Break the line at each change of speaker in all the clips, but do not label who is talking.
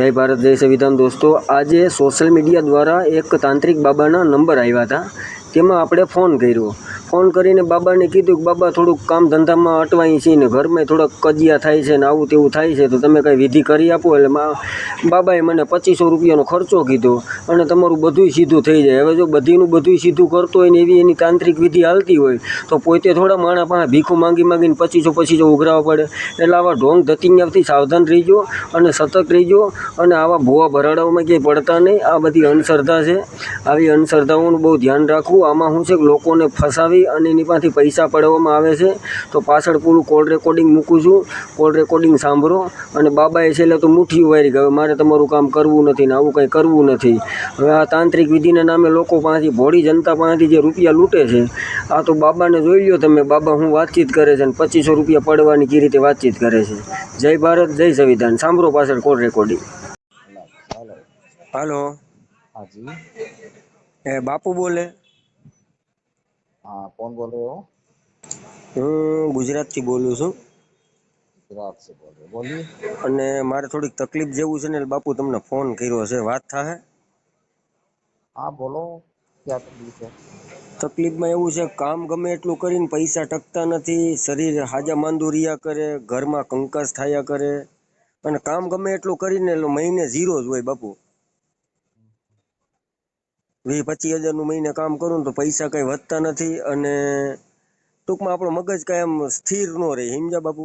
જય ભારત, જય સંવિધાન. દોસ્તો, આજે સોશિયલ મીડિયા દ્વારા એક તાંત્રિક બાબાના નંબર આવ્યા હતા. તેમાં આપણે ફોન કર્યો. ફોન કરીને બાબાને કીધું કે, બાબા, થોડુંક કામ ધંધામાં અટવાઈ છીએ ને ઘરમાં થોડાક કજિયા થાય છે ને આવું તેવું થાય છે, તો તમે કાંઈ વિધિ કરી આપો. એટલે મા બાબાએ મને પચીસો રૂપિયાનો ખર્ચો કીધો અને તમારું બધુંય સીધું થઈ જાય. હવે જો બધીનું બધુંય સીધું કરતો હોય ને એવી એની તાંત્રિક વિધિ હાલતી હોય, તો પોતે થોડા માણા પાસે ભીખું માંગી માંગીને પચીસો પચીસો ઉઘરાવવા પડે. એટલે આવા ઢોંગ ધતિંગાથી સાવધાન રહીજો અને સતર્ક રહીજો અને આવા ભૂવા ભરાડાઓમાં ક્યાંય પડતા નહીં. આ બધી અંધશ્રદ્ધા છે. આવી અંધશ્રદ્ધાઓનું બહુ ધ્યાન રાખવું. આમાં શું છે લોકોને ફસાવી કરી અને એની પાસે પૈસા પડવામાં આવે છે. તો પાછળ પૂરું કોલ રેકોર્ડિંગ મૂકું છું. કોલ રેકોર્ડિંગ સાંભળો. અને બાબાએ છેલ્લે તો મુઠ્ઠી વારી હવે મારે તમારું કામ કરવું નથી ને આવું કંઈ કરવું નથી. હવે આ તાંત્રિક વિધિના નામે લોકો પાસેથી ભોળી જનતા પાસેથી જે રૂપિયા લૂંટે છે આ તો બાબાને જોઈ લ્યો તમે. બાબા હું વાતચીત કરે છે અને પચીસો રૂપિયા પડવાની કઈ રીતે વાતચીત કરે છે. જય ભારત જય સંવિધાન. સાંભળો પાછળ કોલ રેકોર્ડિંગ હાલો.
હાજી.
એ બાપુ બોલે.
હા કોણ બોલ રહ્યો
હું ગુજરાતથી બોલું છું.
ગુજરાતથી બોલ. રહ્યો બોલી
અને મારે થોડીક તકલીફ જેવું છે ને બાપુ તમને ફોન કર્યો છે. વાત થાહે?
હા બોલો. ક્યાં તકલીફ છે?
તકલીફમાં એવું છે કામ ગમે એટલું કરીને પૈસા ટકતા નથી શરીર હાજા માંદુ રહ્યા કરે ઘરમાં કંકાસ થાયા કરે. અને કામ ગમે એટલું કરીને મહિને ઝીરો જ હોય બાપુ. વીસ પચીસ હજારનું મહિને કામ કરું તો પૈસા કંઈ વધતા નથી અને ટૂંકમાં આપણો મગજ કાંઈ એમ સ્થિર ન રહે. હિમજા બાપુ?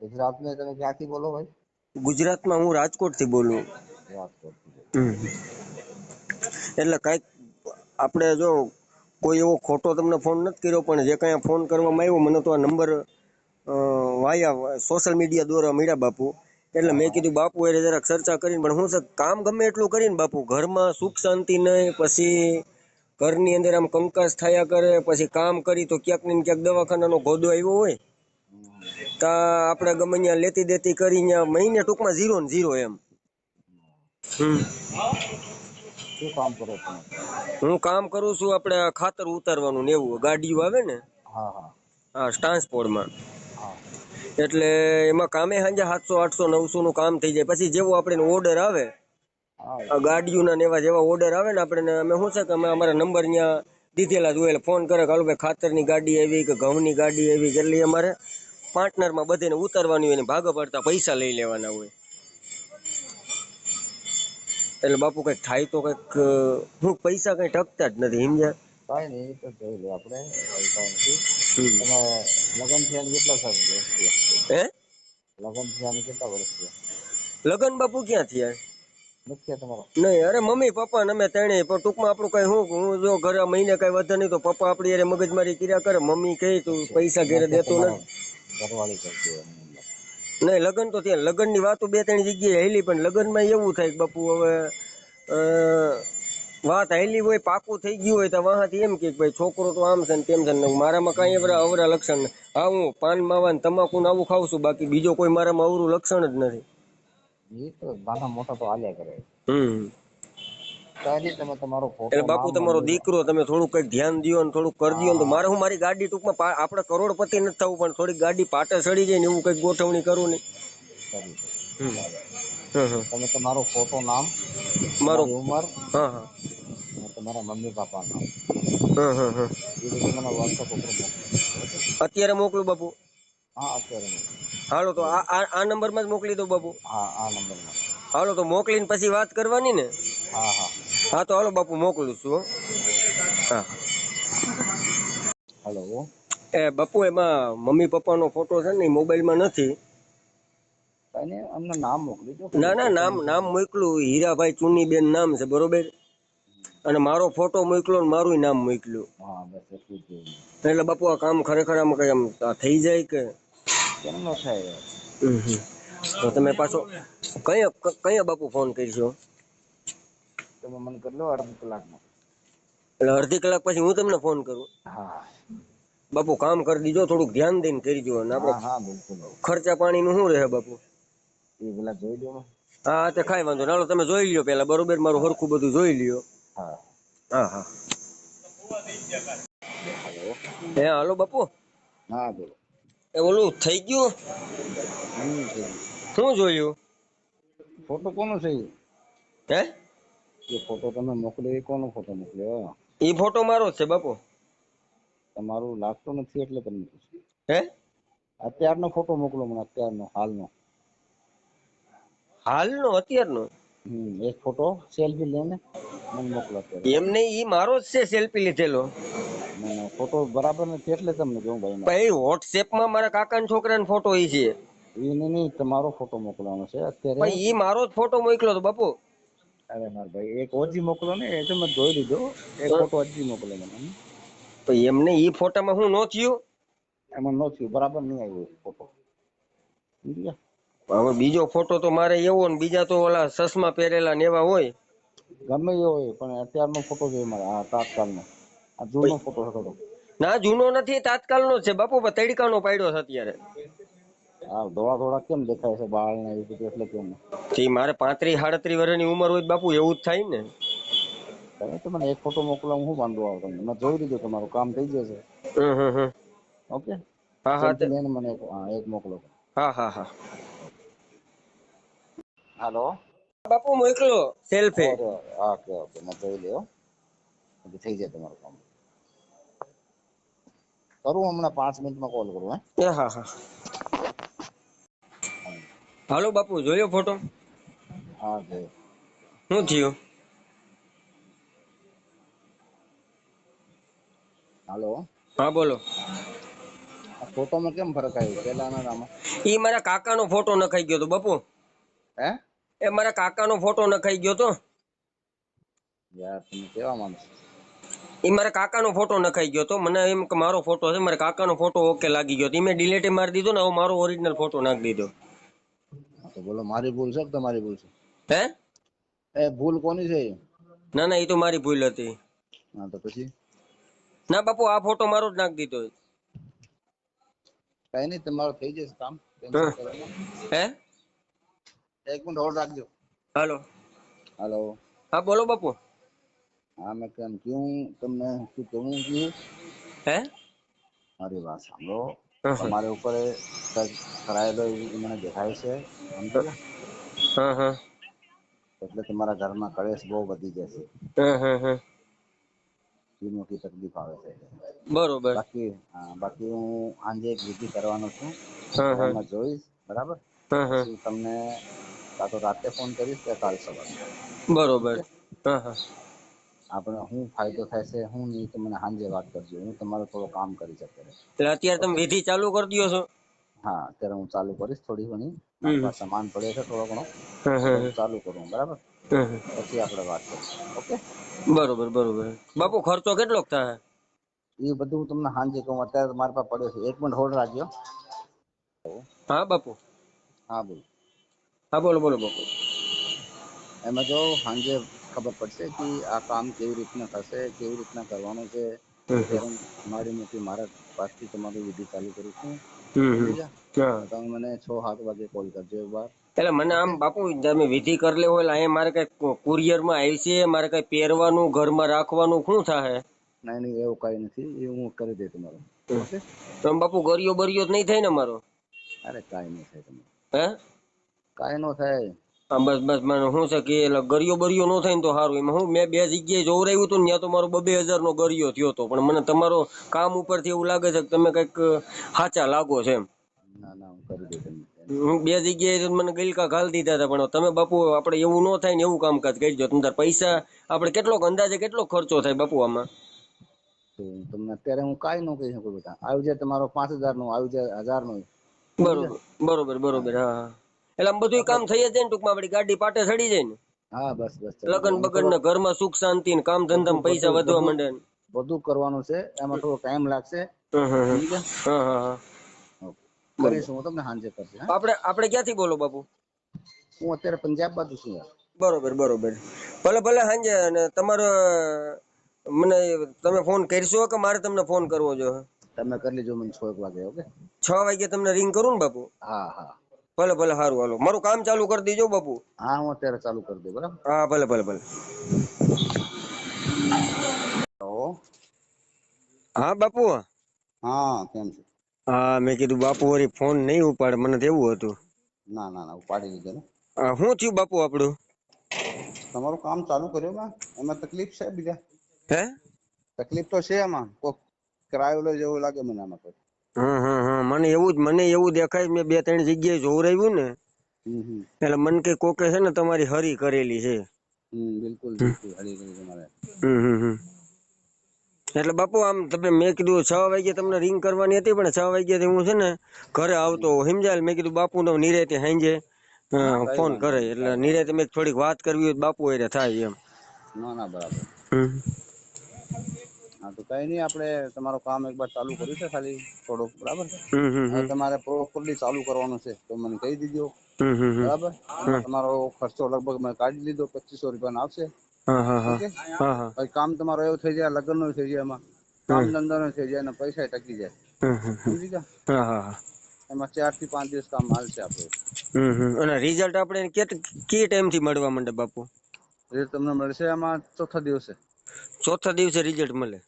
ગુજરાતમાં તમે ક્યાંથી બોલો ભાઈ?
ગુજરાતમાં હું રાજકોટથી બોલું. એટલે કંઈક આપણે જો કોઈ એવો ખોટો તમને ફોન નથી કર્યો પણ જે કાંઈ ફોન કરવામાં આવ્યો મને તો આ નંબર વાયા સોશિયલ મીડિયા દ્વારા મળ્યા બાપુ. એટલે મેં કીધું બાપુ એ જરાક ચર્ચા કરીને પણ હું કામ ગમે એટલું કરીને બાપુ ઘરમાં સુખ શાંતિ નહીં પછી ઘરની અંદર આમ કંકાસ થયા કરે પછી કામ કરી તો ક્યાંક ને ક્યાંક દવાખાનાનો ગોદો આવ્યો હોય. તા આપણે ગમે ત્યાં લેતી દેતી કરી ત્યાં મહિને ટૂંકમાં ઝીરો ને ઝીરો એમ. હમ.
શું કામ કરો
હું કામ કરું છું આપણે ખાતર ઉતારવાનું ને એવું ગાડીઓ આવે ને?
હા હા.
ટ્રાન્સપોર્ટમાં
હા.
એટલે એમાં કામે સાંજે સાતસો આઠસો નવસો નું કામ થઈ જાય. પછી જેવો આપણે ઓર્ડર આવે ગાડીઓના ને એવા જેવા ઓર્ડર આવે ને આપણે અમે શું છે કે અમે અમારા નંબર ત્યાં દીધેલા જ હોય એટલે ફોન કરે કે હાલો ભાઈ ખાતરની ગાડી આવી કે ઘઉંની ગાડી આવી? એટલે અમારે પાર્ટનરમાં બધીને ઉતારવાની હોય ને ભાગ પડતા પૈસા લઈ લેવાના હોય. એટલે બાપુ કંઈક થાય તો કંઈક હું પૈસા કંઈ ટકતા જ નથી સમજ્યા?
કાંઈ નહીં તો જોઈ લે આપણે. તમે લગ્ન થયા કેટલા વર્ષ
હે?
લગ્ન થયા કેટલા વર્ષ થયા?
લગન બાપુ ક્યાં થયા? નહીં અરે મમ્મી પપ્પા ને અમે ત્રણેય પણ ટૂંકમાં આપણું કઈ હું હું જો ઘરે મહિને કઈ વધે નહીં તો પપ્પા આપણી અરે મગજમારી કર્યા કરે. મમ્મી કહે તું પૈસા ઘરે દેતો નથી. નહીં લગન તો ત્યાં લગનની વાતો બે ત્રણ જગ્યાએ હેલી પણ લગનમાં એવું થાય કે બાપુ હવે વાત હેલી હોય પાકું થઈ ગયું હોય તો વાંથી એમ કે ભાઈ છોકરો તો આમ છે ને તેમ છે ને મારામાં કાંઈ અવરા અવરા લક્ષણ નથી. હા હું પાન માવા ને તમાકુ ને આવું ખાઉં છું બાકી બીજો કોઈ મારામાં અવરું લક્ષણ જ નથી.
એ તો નાના મોટા તો હાલ્યા કરે.
હમ.
કાંઈ નહીં તમે તમારો ફોટો
એટલે બાપુ તમારો દીકરો તમે થોડું કંઈક ધ્યાન દ્યો ને થોડુંક કરી દો તો મારે હું મારી ગાડી ટૂંકમાં આપણે કરોડપતિ નથી થવું પણ થોડીક ગાડી પાટે સડી જાય ને એવું કંઈક ગોઠવણી કરું ને.
તમે તમારો ફોટો નામ
મારો
ઉંમર
હા હા.
તમારા મમ્મી પાપા નામ.
હા હા હા
એ બધું મને વોટ્સઅપ ઉપર
અત્યારે મોકલું બાપુ?
હા અત્યારે
હાલો તો આ આ નંબરમાં જ મોકલી દો બાપુ.
હા આ નંબરમાં.
હાલો તો મોકલીને પછી વાત કરવાની ને?
હા હા.
હા તો હાલો બાપુ મોકલું છું હો. હા.
હાલો.
એ બાપુ એમાં મમ્મી પપ્પાનો ફોટો છે ને મોબાઈલમાં નથી.
નહીં અમને નામ મોકલી દો.
ના ના નામ નામ મોકલું. હીરાભાઈ ચુનીબેન નામ છે બરોબર? અને મારો ફોટો મોકલો ને મારું નામ મોકલ્યું
હા બસ એટલું
બાપુ આ કામ ખરેખર આમ કઈ આમ થઈ જાય કે?
કેમ ન થાય?
તો તમે પાછો કયા કયા બાપુ ફોન કરશો?
તમે મને કરી લો અડધી કલાકમાં.
એટલે અડધી કલાક પછી હું તમને ફોન કરું?
હા.
બાપુ કામ કરી દીજો થોડુંક ધ્યાન દઈને કરજો અને આપણે ખર્ચા પાણીનું શું રહે બાપુ?
એ પેલા જોઈ લો
હા તે ખાઈ વાંધો નાલો તમે જોઈ લ્યો પેલા બરોબર મારું હરખું બધું જોઈ લ્યો.
હા.
હા હા.
હલો
હે હાલો બાપુ.
હા બોલો.
એ ઓલું થઈ ગયું? શું જોયું?
ફોટો કોનો છે
હે?
એ ફોટો તમે મોકલ્યો એ કોનો ફોટો મોકલ્યો?
એ ફોટો મારો છે બાપુ.
તમારું લાગતું નથી એટલે તમને
હે?
અત્યારનો ફોટો મોકલો મને અત્યારનો હાલનો.
હાલનો અત્યારનો?
એક ફોટો સેલ્ફી લઈને મને મોકલો
એમને ઈ મારો જ છે સેલ્ફી લીધેલો.
ફોટો બરાબર નથી એટલે તમને જોઉં ભાઈ
ભાઈ વોટ્સએપમાં મારા કાકાના છોકરાનો ફોટો ઈ છે.
એ નહીં નહીં તમારો ફોટો મોકલવાનો છે.
અત્યારે
અત્યારે
ઈ મારો જ ફોટો મોકલ્યો તો બાપુ.
અરે માર ભાઈ એક ઓજી મોકલો ને એ તો મેં જોઈ લીધો. એક ફોટો ઓજી મોકલો મને
તો એમને ઈ ફોટામાં હું નો થયું?
એમાં ન થયું બરાબર નહીં આવ્યો ફોટો. સમજ્યા?
હવે બીજો ફોટો તો મારે એવો ને બીજા તો ઓલા ચશ્મા પહેરેલા ને એવા હોય.
ગમે એ હોય પણ અત્યારનો ફોટો જોઈએ મારે આ તાત્કાલનો. આ જૂનો ફોટો હતો
ના જૂનો નથી તાત્કાલનો છે. બાપુ પણ તડકાનો પાડ્યો છે અત્યારે.
આ ધોળા ધોળા કેમ દેખાય છે બાળ ને એવું બધું એટલે કેમ?
તે મારે પાંત્રીસ સાડત્રીસ વર્ષની ઉંમર હોય બાપુ એવું જ થાય ને.
તમે તો મને એક ફોટો મોકલો હું વાંધો આવે તમને. મેં જોઈ લીધું તમારું કામ થઈ જશે. ઓકે?
હા હા
મને એક મોકલો.
હા હા હા.
હાલો
બાપુ મોકલો સેલ્ફી
ઓકે ઓકે મેં જોઈ લ્યો. પછી થઈ જાય તમારું કામ. કરું હમણાં પાંચ મિનિટમાં કોલ કરું હે?
હા હા. હાલો બાપુ જોયો ફોટો
હા જોયો.
શું થયું?
હાલો?
હા બોલો.
ફોટોમાં કેમ ફરક આવ્યો? પેલાના નામાં
ઈ મારા કાકાનો ફોટો નખાઈ ગયો તો બાપુ.
હે?
એ મારા કાકાનો ફોટો નખાઈ ગયો તો.
યાર તમે કેવા માણસો?
એ મારા કાકાનો ફોટો નખાઈ ગયો તો. મને એમ કે મારો ફોટો છે મારા કાકાનો ફોટો ઓકે લાગી ગયો. તો મેં ડિલેટ મારી દીધો ને હવે મારો ઓરિજિનલ ફોટો નાખી દીધો.
તો બોલો મારી ભૂલ છે કે તમારી ભૂલ છે?
હે?
એ ભૂલ કોની છે
ના ના એ તો મારી ભૂલ હતી.
હા તો પછી?
ના બાપુ આ ફોટો મારો જ નાખી દીધો
કઈ નહીં તમારો થઈ જશે કામ.
હા.
ટેન્શન કરવાનું.
હે
એક મિનિટ હોલ્ડ રાખજો
હાલો
હાલો
હા બોલો બાપુ
હા મેં કેમ ક્યું તમને શું કહું છું
હે
મારી વાત સાંભળો
હા, હા.
તમારે ઉપર એ ટચ કરાયેલો એવું મને દેખાય છે સમજ્યા?
હા હા
એટલે તમારા ઘરમાં કળેશ બહુ વધી જશે
હા હા હા
એ મોટી તકલીફ આવે છે
બરોબર
બાકી હા બાકી હું આજે એક વિધિ કરવાનો છું
હા હા
એમાં જોઈશ બરાબર
હા હા
પછી તમને કાં તો રાતે ફોન કરીશ કે કાલ સવારે.
બરોબર. હા હા.
આપણે શું ફાયદો થાય છે શું નહીં તો મને સાંજે વાત કરજો. હું તમારું થોડું કામ કરી શકે
એટલે અત્યારે તમે વિધિ ચાલુ કરી દો છો?
હા અત્યારે હું ચાલુ કરીશ થોડી ઘણી. મારી પાસે સામાન પડ્યો છે થોડો ઘણો.
હા હા
હું. ચાલુ કરું બરાબર?
હા હા.
પછી આપણે વાત કરીશું ઓકે?
બરોબર બરોબર. બાપુ ખર્ચો કેટલો થાય?
એ બધું હું તમને સાંજે કહું. અત્યારે તો મારી પાસે પડ્યો છે. એક મિનિટ હોલ્ડ રાખજો.
હા બાપુ.
હા બોલ.
હા બોલો બોલો બાપુ
એમાં જો સાંજે ખબર પડશે કે આ કામ કેવી રીતના થશે કેવી રીતના કરવાનું છે. મારી મોટી મારા પાસથી તમારી વિધિ ચાલુ કરું છું. તમે મને છ સાત વાગે કોલ કરજો એક વાર.
એટલે મને આમ બાપુ તમે વિધિ કરી લેવો એટલે અહીંયા મારે કઈ કુરિયરમાં આવશે મારે કઈ પહેરવાનું ઘરમાં રાખવાનું શું થાય
નહીં નહીં એવું કઈ નથી. એ હું કરી દે તમારું.
તમે બાપુ ગરિયો બરિયો જ નહીં થાય ને મારો
અરે કઈ નહીં થાય તમારું.
હે?
કાંઈ નો થાય.
હા બસ બસ મને શું છે કે એટલે ગરિયો બરિયો ન થાય ને તો સારું એમાં હું મેં બે જગ્યાએ જોવરાયું હતું ને ત્યાં તો મારો બબે હજાર નો ગરિયો થયો હતો પણ મને તમારો કામ ઉપરથી એવું લાગે છે કે તમે કંઈક સાચા લાગો છે એમ.
ના ના હું કરી દે તમને.
હું બે જગ્યાએ મને ગલકા ઘાલ દીધા હતા પણ તમે બાપુ આપણે એવું ન થાય ને એવું કામકાજ કરજો તમે તાર પૈસા આપણે કેટલો અંદાજે કેટલો ખર્ચો થાય બાપુ આમાં?
તમને અત્યારે હું કાંઈ ન કહી શકું બેટા. આવી જાય તમારો પાંચ હજાર નો આવી જાય હજાર નો
બરોબર બરોબર બરોબર હા. એટલે આમ બધું કામ થઈ જાય ને ટૂંકમાં આપણી ગાડી પાટે ચડી જાય ને.
હા બસ બસ
લગન બગન ને ઘરમાં સુખ શાંતિ ને કામ ધંધામાં પૈસા વધવા માંડે ને.
બધું કરવાનું છે. એમાં થોડો ટાઈમ લાગશે. કરીશું હું તમને સાંજે કરશે
આપણે આપણે ક્યાંથી બોલો બાપુ?
હું અત્યારે પંજાબ બાજુ છું
બરોબર બરોબર. ભલે ભલે સાંજે અને તમારો મને તમે ફોન કરશો કે મારે તમને ફોન કરવો જોઈએ
તમે કરી લેજો મને છ એક વાગે ઓકે?
છ વાગે તમને રિંગ કરું ને બાપુ?
હા હા.
ભલે ભલે સારું હાલો. મારું કામ ચાલુ કરી દેજો બાપુ.
હા હું અત્યારે ચાલુ કરી દઉં બરાબર?
હા ભલે ભલે ભલે.
તો
હા બાપુ?
હા કેમ છે?
હા મેં કીધું બાપુ વળી ફોન નહીં ઉપાડે. મને તો એવું હતું.
ના ના ના ઉપાડી લીધો ને.
આ શું થયું બાપુ આપણું?
તમારું કામ ચાલુ કર્યું માં એમાં તકલીફ છે બીજા?
હે?
તકલીફ તો છે એમાં કોક કરાયો લે જેવું લાગે મને આમાં તો
હમ હમ હમ મને એવું જ મને એવું દેખાય મેં બે ત્રણ જગ્યાએ જોવરાવ્યું ને. એટલે મન કે કોકે છે ને તમારી હરી કરેલી છે.
બિલકુલ હરી તમારે.
હમ હમ હમ. એટલે બાપુ આમ તમે મેં કીધું છ વાગે તમને રિંગ કરવાની હતી પણ છ વાગ્યાથી હું છે ને ઘરે આવતો સમજાય મેં કીધું બાપુ નો નિરેતે સાંજે ફોન કરે. એટલે નિરેતે મેં થોડીક વાત કરવી હોય બાપુ એટલે થાય એમ.
ના ના બરાબર. હા તો કઈ નહીં આપણે તમારું કામ એકવાર ચાલુ કર્યું છે ખાલી થોડુંક બરાબર તમારે પ્રોપરલી ચાલુ કરવાનું છે તો મને કહી દીધો બરાબર? તમારો ખર્ચો લગભગ મેં કાઢી લીધો પચીસો રૂપિયા આવશે. પછી કામ તમારો એવું થઈ જાય લગ્નનું થઈ જાય એમાં. કામ ધંધા નું થઈ જાય અને પૈસા ટકી જાય. સમજી ગયા? એમાં ચારથી પાંચ દિવસ કામ હાલશે આપણું.
હમ અને રિઝલ્ટ આપણે કે ટાઈમથી મળવા માંડે બાપુ?
એ તમને મળશે એમાં ચોથા દિવસે.
ચોથા દિવસે રિઝલ્ટ મળે?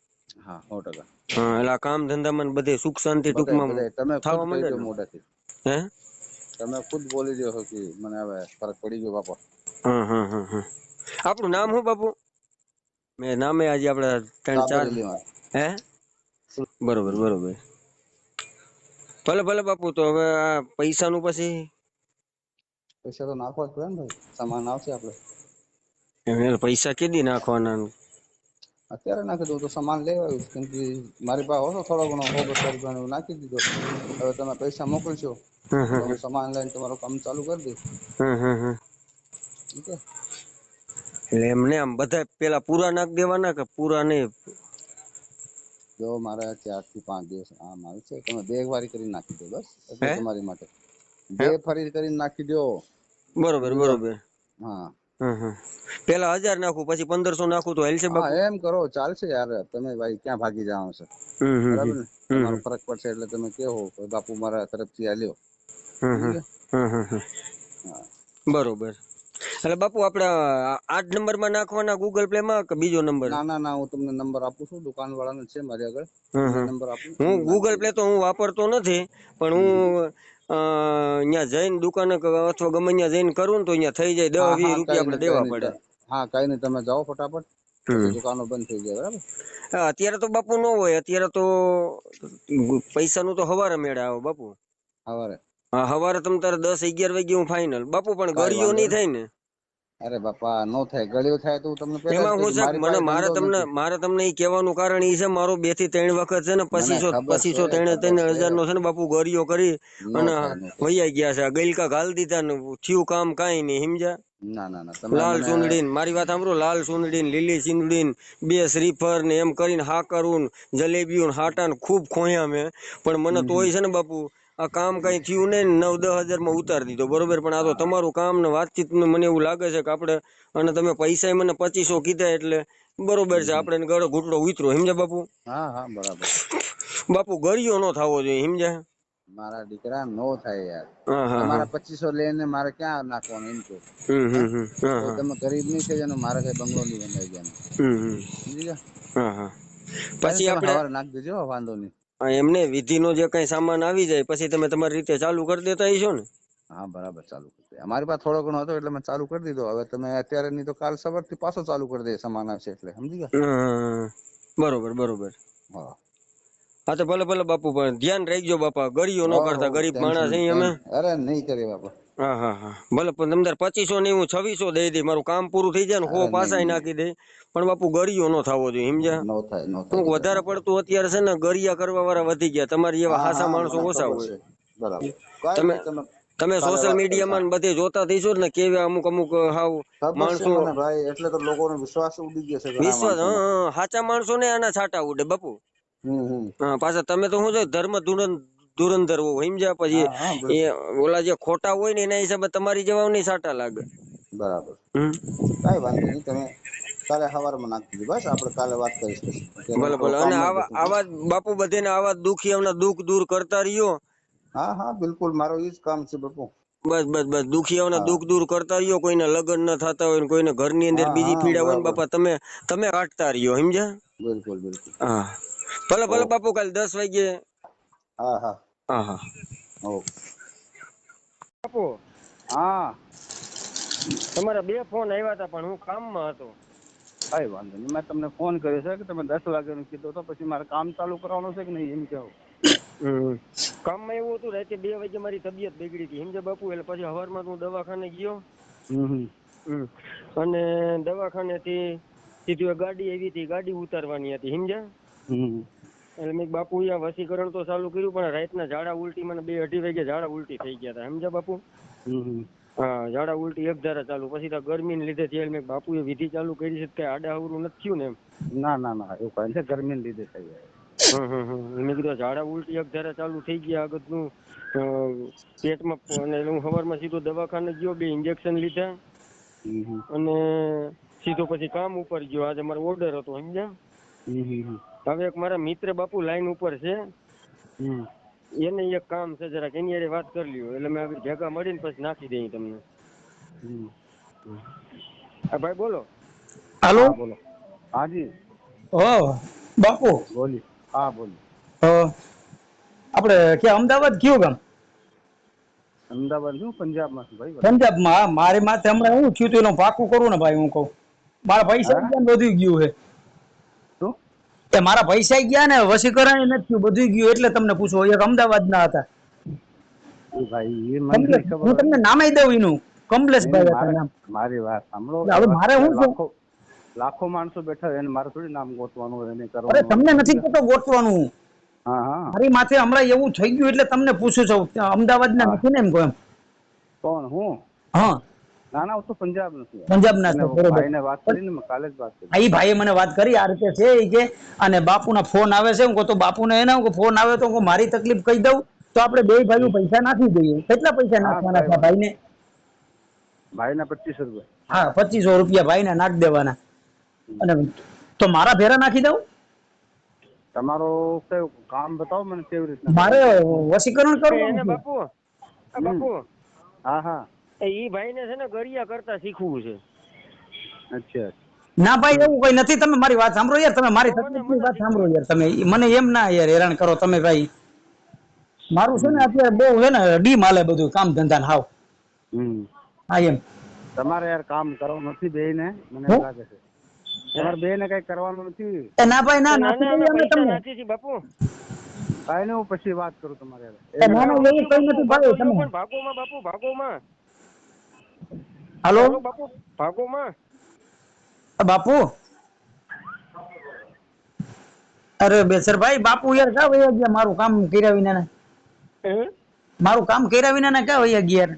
હા સો ટકા.
હા એટલે કામ ધંધામાં બધે સુખ શાંતિ ટૂંકમાં
તમે
થવા માંડે
મોઢેથી.
હે?
તમે ખુદ બોલી દો કે મને હવે ફરક પડી ગયો બાપા.
હા હા હા હા. આપણું નામ શું બાપુ? મેં નામે આજે આપણે ત્રણ ચાર હે? બરોબર બરોબર. ભલે ભલે બાપુ તો હવે આ પૈસાનું પછી?
પૈસા તો નાખવા જ પડે ને ભાઈ. સામાન આવશે આપણે
પૈસા કેદી નાખવાના?
અત્યારે નાખી દઉં તો સામાન લેવા આવીશ કેમ કે મારી પાસે હતો થોડો ઘણો સો બસો રૂપિયાનો એવું નાખી દીધો. હવે તમે પૈસા મોકલશો સામાન લઈને તમારું કામ ચાલુ કરી દઈશ.
એટલે એમને આમ બધા પેલા પૂરા નાખ દેવાના કે પૂરા નહીં?
જો મારે ચારથી પાંચ દિવસ આમ છે. તમે બે વારી કરી નાખી દો બસ. એટલે તમારી માટે. બે ફરી કરીને નાખી દો.
બરોબર બરોબર.
હા.
પેલા હજાર નાખું પછી પંદરસો નાખું તો હાલશે બાપુ?
એમ કરો ચાલશે યાર. તમે ભાઈ ક્યાં ભાગી જવાનું છે? બરાબર તમારો ફરક પડશે એટલે તમે કેવો બાપુ મારા તરફથી આલ્યો.
બરોબર. એટલે બાપુ આપણે આઠ નંબરમાં નાખવાના ગૂગલ પ્લે માં કે બીજો નંબર?
ના ના ના હું તમને નંબર આપું છું. દુકાન વાળાનો છે મારી આગળ. નંબર આપું
હું ગૂગલ પ્લે તો હું વાપરતો નથી પણ હું અહીંયા જઈને દુકાને અથવા ગમે ત્યાં જઈને કરું ને તો અહીંયા થઈ જાય. દસ વીસ રૂપિયા આપણે દેવા પડે.
હા કઈ નહીં તમે જાઓ ફટાફટ. દુકાનો બંધ થઈ જાય બરાબર?
અત્યારે તો બાપુ નો હોય. અત્યારે તો પૈસાનું તો હવારે મેળે આવે બાપુ.
સવારે
હા હવારે તમ તારે દસ અગિયાર વાગે હું ફાઇનલ બાપુ પણ
ગરીઓ
નહીં. થાય ને
અરે બાપા નો થાય. ગળ્યું થાય તો તમને
એમાં હું છે મને મારે તમને મારે તમને એ કહેવાનું કારણ એ છે મારો બેથી ત્રણ વખત છે ને પચીસો પચીસો ત્રણ ત્રણ હજાર નો છે ને બાપુ ગરિયો કરી અને વૈયા ગયા છે. ગઈલકા ઘાલ દીધા ને થયું કામ કઈ નહીં સમજ્યા
ના ના ના
લાલ
મને
મારી વાત સાંભળો લાલ ચૂંદડીન લીલી ચીંદડી બે શ્રીફર ને એમ કરીને હાકરું જલેબીઓ હાટા ને ખૂબ ખોયા મેં. પણ મને તોય છે ને બાપુ આ કામ કઈ થયું નહીં નવ દસ હજારમાં ઉતારી દીધો બરોબર? પણ આ તો તમારું કામ ને વાતચીત ને મને એવું લાગે છે કે આપણે અને તમે પૈસા મને પચીસો કીધા એટલે બરોબર છે આપણે ગળો ઘૂંટડો ઉતરો સમજ્યા બાપુ?
હા હા બરાબર.
બાપુ ગરિયો નો થવો જોઈએ સમજ્યા?
મારા દીકરા નો થાય યાર.
હા
પચીસો લઈને મારે ક્યાં નાખવાનું એમ તો તમે ગરીબ નહીં થઈ જાય મારે કઈ બંગલો નહીં બનાવી જાય સમજી
પછી આપણે
સવારે દેજો વાંધો નહીં.
એમને વિધિનો જે કઈ સામાન આવી જાય પછી તમે તમારી રીતે ચાલુ કરી દેતા હશો ને.
હા બરાબર ચાલુ કરી દે. અમારી પાસે થોડો ઘણો હતો એટલે મેં ચાલુ કરી દીધો. હવે તમે અત્યારે નહીં તો કાલ સવારથી પાછો ચાલુ કરી દે સામાન આવશે એટલે સમજી ગયા?
બરોબર બરોબર.
હા.
હા તો ભલે ભલે બાપુ પણ ધ્યાન રાખજો બાપા ગરીઓ ન કરતા ગરીબ માણસ અહીં અમે.
અરે નહીં કરે બાપા.
હા હા હા. ભલે પણ તમદાર પચીસો નહીં હું છવ્વીસો દઈ દઈ મારું કામ પૂરું થઈ જાય ને હો
અરે
પાછા નાખી દે. પણ બાપુ ગરિયો નો થવો જોઈએ સમજ્યા? હું વધારે પડતું અત્યારે છે ને ગરિયા કરવા વાળા વધી ગયા. તમારી એવા હાસા માણસો ઓછા હોય. તમે
તમે
સોશિયલ મીડિયામાં બધે જોતા થઈશો ને કેવા અમુક અમુક હાવ માણસો
ભાઈ એટલે તો લોકોનો વિશ્વાસ ઉડી ગયો છે
વિશ્વાસ હા સાચા માણસો ને આના છાટા ઉડે બાપુ. હા પાછા તમે તો શું છે ધર્મ ધુરં- ધુરંધર હો સમજ્યા પછી એ ઓલા જે ખોટા હોય ને એના હિસાબે તમારી જવાબ નહીં સાટા લાગે.
બરાબર. કઈ વાંધો નહીં તમે કાલે સવારમાં નાખી દીધું બસ આપણે કાલે વાત કરીશ.
ભલે ભલે. અને આવા આવા બાપુ બધેને આવા દુખી એમના દુઃખ દૂર કરતા રહ્યો.
હા હા બિલકુલ મારો એ જ કામ છે બાપુ.
બસ બસ બસ. દુખિયાઓના દુઃખ દૂર કરતા રહ્યો કોઈને લગ્ન ન થતા હોય કોઈને ઘરની અંદર બીજી પીડા હોય ને બાપા તમે તમે કાઢતા રહ્યો સમજ્યા?
બિલકુલ બિલકુલ.
હા. ભલે ભલે બાપુ કાલે દસ વાગે
હા હા.
હા હા. બાપુ
હા.
તમારા બે ફોન આવ્યા હતા પણ હું કામમાં હતો.
કઈ વાંધો નહીં. મેં તમને ફોન કર્યો છે કે તમે દસ વાગ્યાનું કીધું તો પછી મારે કામ ચાલુ કરવાનું છે કે નહીં એમ કહો.
હમ. કામમાં એવું હતું રાતે બે વાગે મારી તબિયત બગડી હતી સમજે બાપુ એટલે પછી સવારમાં હું દવાખાને ગયો. અને દવાખાનેથી સીધી એક ગાડી આવી હતી. ગાડી ઉતારવાની હતી સમજ્યા
હમ.
એટલે મેં બાપુ અહીંયા વસીકરણ તો ચાલુ કર્યું પણ રાતના ઝાડા ઉલટી મને બે અઢી વાગે ઝાડા ઉલટી થઈ ગયા હતા સમજ્યા બાપુ? હા ઝાડા ઉલટી એક ધારા ચાલુ. પછી તો ગરમીને લીધે થયેલ મેં બાપુ બાપુએ વિધિ ચાલુ કરી છે કે કઈ આડા અવરું નથી થયું ને એમ.
ના ના ના એવું કઈ નથી ગરમીને લીધે થઈ જાય.
હમ હમ હમ. મેં કીધું ઝાડા ઉલટી એક ધારા ચાલુ થઈ ગયા અગતનું પેટમાં અને હું સવારમાં સીધો દવાખાને ગયો બે ઇન્જેક્શન લીધા. અને સીધો પછી કામ ઉપર ગયો. આજે મારો ઓર્ડર હતો સમજ્યા? હવે એક મારા મિત્ર બાપુ લાઈન ઉપર છે.
હમ.
એને એક કામ છે જરાક એની હારે વાત કરી લ્યો. એટલે મેં આવી ભેગા મળીને પછી નાખી દઈ તમને. હા ભાઈ બોલો.
હાલો?
બોલો. હાજી.
ઓ બાપુ.
બોલી. હા બોલી.
આપણે ક્યાં અમદાવાદ કયું ગામ?
અમદાવાદ શું? પંજાબમાં ભાઈ?
પંજાબમાં? મારી માથે હમણાં હું થયું તું એનું પાકું કરું ને ભાઈ હું કહું. મારા ભાઈ સાહેબ બધું ગયું છે. એ મારા પૈસા ગયા ને વસીકરણ નથી થયું બધું ગયું. એટલે તમને પૂછો એક અમદાવાદ ના હતા.
ભાઈ મને ખબર.
હું તમને નામે દઉં એનું. કમલેશભાઈ હતા નામ.
મારી વાત સાંભળો.
હવે મારે હું છે?
લાખો લાખો માણસો બેઠા એને મારે થોડી નામ ગોતવાનું એને એને
અરે તમને નથી કહેતો ગોતવાનું.
હા હા.
મારી માથે હમણાં એવું થઈ ગયું એટલે તમને પૂછું છું. અમદાવાદ ના
હા.
નથી ને એમ કહું એમ?
કોણ હું?
હા.
ના ના હું તો પંજાબ નથી.
પંજાબના
એને
છે, બરોબર.
ભાઈને વાત કરીને મેં કાલે જ વાત કરી.
આ ભાઈએ મને વાત કરી આ રીતે છે ઈ કે અને બાપુના ફોન આવે છે હું કહું તો બાપુને એને હું ફોન આવે તો હું મારી તકલીફ કહી દઉં તો આપણે બે ભાઈઓ પૈસા નાખી દઈએ. કેટલા પૈસા નાખવાના છે ભાઈને?
ભાઈના પચીસો રૂપિયા.
હા પચીસો રૂપિયા ભાઈને નાખી દેવાના. અને તો મારા ભેરા નાખી દઉં?
તમારો કયો કામ બતાવો મને કેવી રીતે?
મારે વસીકરણ કરવું
બાપુ બાપુ.
હા હા.
એ ભાઈ ભાઈને છે ને ગરિયા કરતા શીખવું છે.
અચ્છા.
ના ભાઈ એવું કઈ નથી. તમે મારી વાત સાંભળો યાર. તમે મારી વાત સાંભળો યાર. તમે મને એમ ના યાર હેરાન કરો તમે ભાઈ. મારું છે ને અત્યારે બહુ છે ને ડીમ હાલે બધું કામ ધંધા ને હાવ હા એમ.
તમારે યાર કામ કરવાનું નથી બે ને મને લાગે છે. તમારે બે ને કઈ કરવાનું નથી?
એ ના ભાઈ ના
નથી બાપુ
કાઈ ને હું પછી વાત કરું તમારે
એ ના ના એવું કઈ નથી ભાઈ તમે.
ભાગો માં બાપુ ભાગોમાં.
હાલો
હાલો બાપુ ભાગોમાં
બાપુ અરે બેસર ભાઈ બાપુ યાર કા વયા ગયા? મારું કામ કર્યા વિના ના? મારું કામ કર્યા વિના ના કા વયા ગયા? યાર?